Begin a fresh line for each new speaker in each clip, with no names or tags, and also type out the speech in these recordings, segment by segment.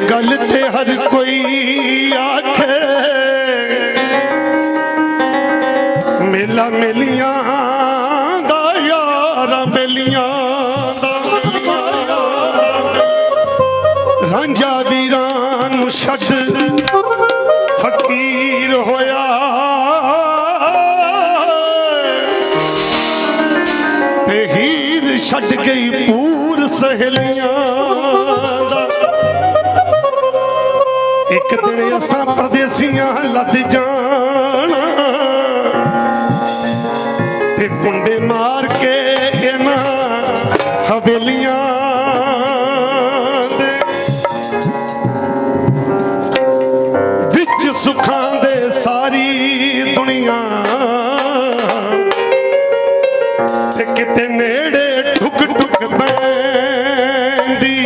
ਗੱਲ ਤੇ ਹਰ ਕੋਈ ਆਖੇ। ਮੇਲਾ ਮੇਲੀਆਂ ਦਾ, ਯਾਰਾਂ ਮੇਲੀਆਂ ਰਾਂਝਾ ਵੀਰਾਂ ਨੂੰ ਛੱਡ ਫਕੀਰ ਹੋਇਆ। ਤੇ ਹੀਰ ਛੱਡ ਗਈ ਪੂਰ ਸਹੇਲੀ। ਇੱਕ ਦਿਨ ਅਸਾਂ ਪਰਦੇਸੀਆਂ ਲੱਦ ਜਾਣਾ। ਤੇ ਕੁੰਡੇ ਮਾਰ ਕੇ ਇਹਨਾਂ ਹਵੇਲੀਆਂ ਦੇ ਵਿੱਚ ਸੁੱਖਾਂ ਦੇ ਸਾਰੀ ਦੁਨੀਆ ਤੇ ਕਿਤੇ ਨੇੜੇ ਠੁਕ ਠੁਕ ਪੈਂਦੀ।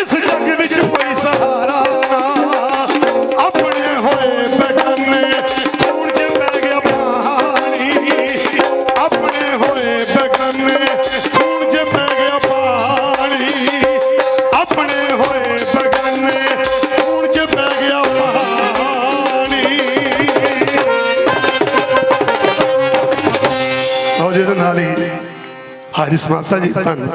ਇਸ ਜੱਗ ਵਿੱਚ ਕੋਈ ਸਹਾਰਾ। ਆਪਣੇ ਹੋਏ ਬਗਾਨੇ ਖੂਨ ਚ ਪੈ ਗਿਆ ਪਾਣੀ। ਆਪਣੇ ਹੋਏ ਬਗਾਨੇ ਖੂਨ ਚ ਪੈ ਗਿਆ ਪਾਣੀ। ਆਪਣੇ ਹੋਏ ਬਗਾਨੇ ਖੂਨ ਚ ਪੈ ਗਿਆ ਪਾਣੀ। ਆਓ ਜਿਹਦੇ ਨਾਲ ਹੀ। ਹਾਰਿਸ ਮਾਤਾ ਜੀ ਧੰਨ